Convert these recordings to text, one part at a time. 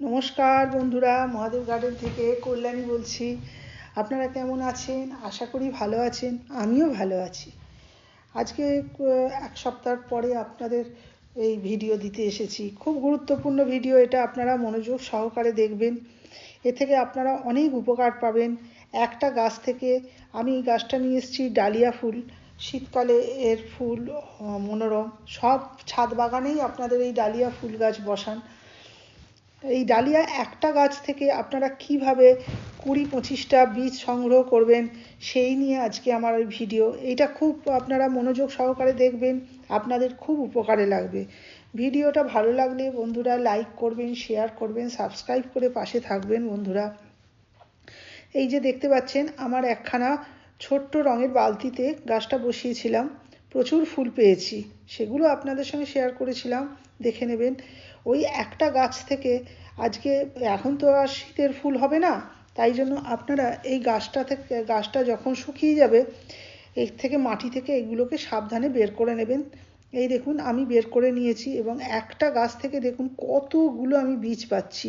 নমস্কার বন্ধুরা, মহাদেব গার্ডেন থেকে কল্যাণী বলছি। আপনারা কেমন আছেন? আশা করি ভালো আছেন, আমিও ভালো আছি। আজকে এক সপ্তাহ পরে আপনাদের এই ভিডিও দিতে এসেছি। খুব গুরুত্বপূর্ণ ভিডিও এটা, আপনারা মনোযোগ সহকারে দেখবেন। এ থেকে আপনারা অনেক উপকার পাবেন। একটা গাছ থেকে আমি গাছটা নিয়ে এসেছি, ডালিয়া ফুল, শীতকালে এর ফুল মনোরম, সব ছাদ বাগানেই আপনাদের এই ডালিয়া ফুল গাছ বসান। এই ডালিয়া একটা গাছ থেকে আপনারা কীভাবে কুড়ি পঁচিশটা বীজ সংগ্রহ করবেন, সেই নিয়ে আজকে আমার ওই ভিডিও। এইটা খুব আপনারা মনোযোগ সহকারে দেখবেন, আপনাদের খুব উপকারে লাগবে। ভিডিওটা ভালো লাগলে বন্ধুরা লাইক করবেন, শেয়ার করবেন, সাবস্ক্রাইব করে পাশে থাকবেন বন্ধুরা। এই যে দেখতে পাচ্ছেন, আমার একখানা ছোট্ট রঙের বালতিতে গাছটা বসিয়েছিলাম। প্রচুর ফুল পেয়েছি, সেগুলো আপনাদের সঙ্গে শেয়ার করেছিলাম, দেখে নেবেন। ওই একটা গাছ থেকে আজকে এখন তো আর শীতের ফুল হবে না, তাই জন্য আপনারা এই গাছটা থেকে, গাছটা যখন শুকিয়ে যাবে, এর থেকে মাটি থেকে এগুলোকে সাবধানে বের করে নেবেন। এই দেখুন, আমি বের করে নিয়েছি এবং একটা গাছ থেকে দেখুন কতগুলো আমি বীজ পাচ্ছি।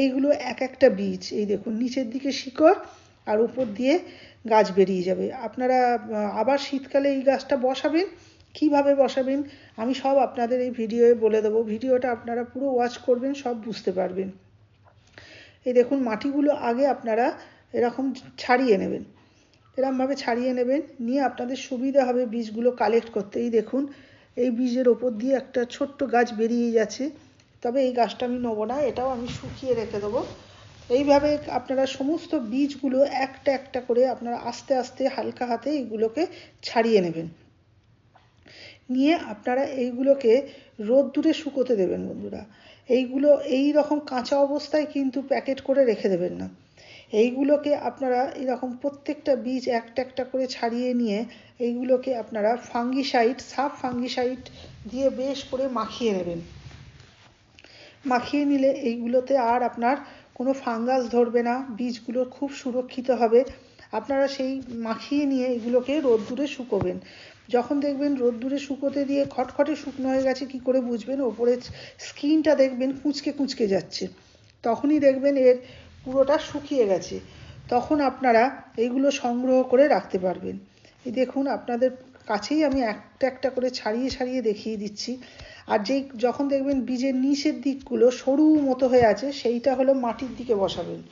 এইগুলো এক একটা বীজ, এই দেখুন, নিচের দিকে শিকড় আর উপর দিয়ে গাছ বেরিয়ে যাবে। আপনারা আবার শীতকালে এই গাছটা বসাবেন। কীভাবে বসাবেন? আমি সব আপনাদের এই ভিডিওয়ে বলে দেবো। ভিডিওটা আপনারা পুরো ওয়াচ করবেন, সব বুঝতে পারবেন। এই দেখুন, মাটিগুলো আগে আপনারা এরকম ছাড়িয়ে নেবেন। এরকমভাবে ছাড়িয়ে নেবেন, নিয়ে আপনাদের সুবিধা হবে বীজগুলো কালেক্ট করতে। এই দেখুন, এই বীজের ওপর দিয়ে একটা ছোট্ট গাছ বেরিয়ে যাচ্ছে। তবে এই গাছটা আমি নেব না, এটাও আমি শুকিয়ে রেখে দেবো। এইভাবে আপনারা সমস্ত বীজগুলো একটা একটা করে আপনারা আস্তে আস্তে হালকা হাতে এইগুলোকে ছাড়িয়ে নেবেন। নিয়ে আপনারা এইগুলোকে রোদ্দুরে শুকোতে দেবেন বন্ধুরা। এইগুলো এই রকম কাঁচা অবস্থায় কিন্তু প্যাকেট করে রেখে দেবেন না। এইগুলোকে আপনারা এরকম প্রত্যেকটা বীজ একটা একটা করে ছাড়িয়ে নিয়ে এইগুলোকে আপনারা ফাঙ্গিসাইড, সাব ফাঙ্গিসাইড দিয়ে বেশ করে মাখিয়ে নেবেন। মাখিয়ে নিলে এইগুলোতে আর আপনার কোনো ফাঙ্গাস ধরবে না, বীজগুলো খুব সুরক্ষিত হবে। আপনারা সেই মাখিয়ে নিয়ে এগুলোকে রোদ্দুরে শুকোবেন। যখন দেখবেন রোদ্দুরে শুকোতে দিয়ে খটখটে শুকনো হয়ে গেছে, কি করে বুঝবেন? ওপরে স্কিনটা দেখবেন কুঁচকে কুঁচকে যাচ্ছে। তখনই দেখবেন এর পুরোটা শুকিয়ে গেছে। তখন আপনারা এইগুলো সংগ্রহ করে রাখতে পারবেন। এই দেখুন, আপনাদের কাছেই আমি একটা একটা করে ছাড়িয়ে ছাড়িয়ে দেখিয়ে দিচ্ছি। আর যেই যখন দেখবেন বীজের নিচের দিকগুলো সরু মতো হয়ে আছে, সেইটা হলো মাটির দিকে বসাবেন।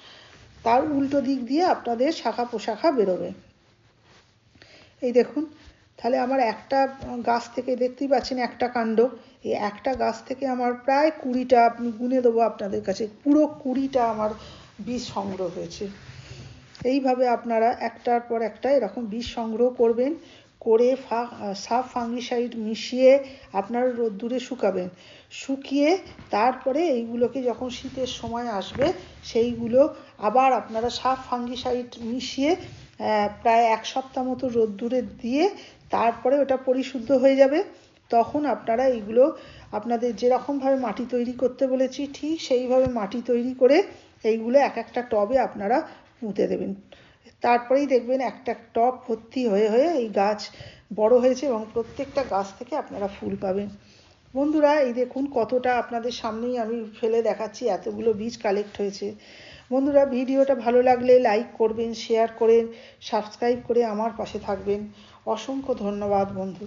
তার উল্টো দিক দিয়ে আপনাদের শাখা প্রশাখা বেরোবে। এই দেখুন, তাহলে আমার একটা গাছ থেকে দেখতেই পাচ্ছেন একটা কাণ্ড। এই একটা গাছ থেকে আমার প্রায় কুড়িটা আপনি গুনে দেবো আপনাদের কাছে, পুরো কুড়িটা আমার বীজ সংগ্রহ হয়েছে। এইভাবে আপনারা একটার পর একটা এরকম বীজ সংগ্রহ করবেন। করে সাফ ফাঙ্গিসাইড মিশিয়ে আপনারা রোদ্দুরে শুকাবেন। শুকিয়ে তারপরে এইগুলোকে যখন শীতের সময় আসবে, সেইগুলো আবার আপনারা সাফ ফাঙ্গিসাইড মিশিয়ে প্রায় এক সপ্তাহ মতো রোদ্দুরে দিয়ে তারপরে ওটা পরিশুদ্ধ হয়ে যাবে। তখন আপনারা এইগুলো আপনাদের যেরকমভাবে মাটি তৈরি করতে বলেছি, ঠিক সেইভাবে মাটি তৈরি করে এইগুলো এক একটা টবে আপনারা পুঁতে দেবেন। তারপরেই দেখবেন একটা টব ভর্তি হয়ে হয়ে এই গাছ বড় হয়েছে এবং প্রত্যেকটা গাছ থেকে আপনারা ফুল পাবেন। বন্ধুরা, এই দেখুন কতটা আপনাদের সামনেই আমি ফেলে দেখাচ্ছি, এতগুলো বীজ কালেক্ট হয়েছে। বন্ধুরা, ভিডিওটা ভালো লাগলে লাইক করবেন শেয়ার করে সাবস্ক্রাইব করে আমার পাশে থাকবেন। অসংখ্য ধন্যবাদ বন্ধু।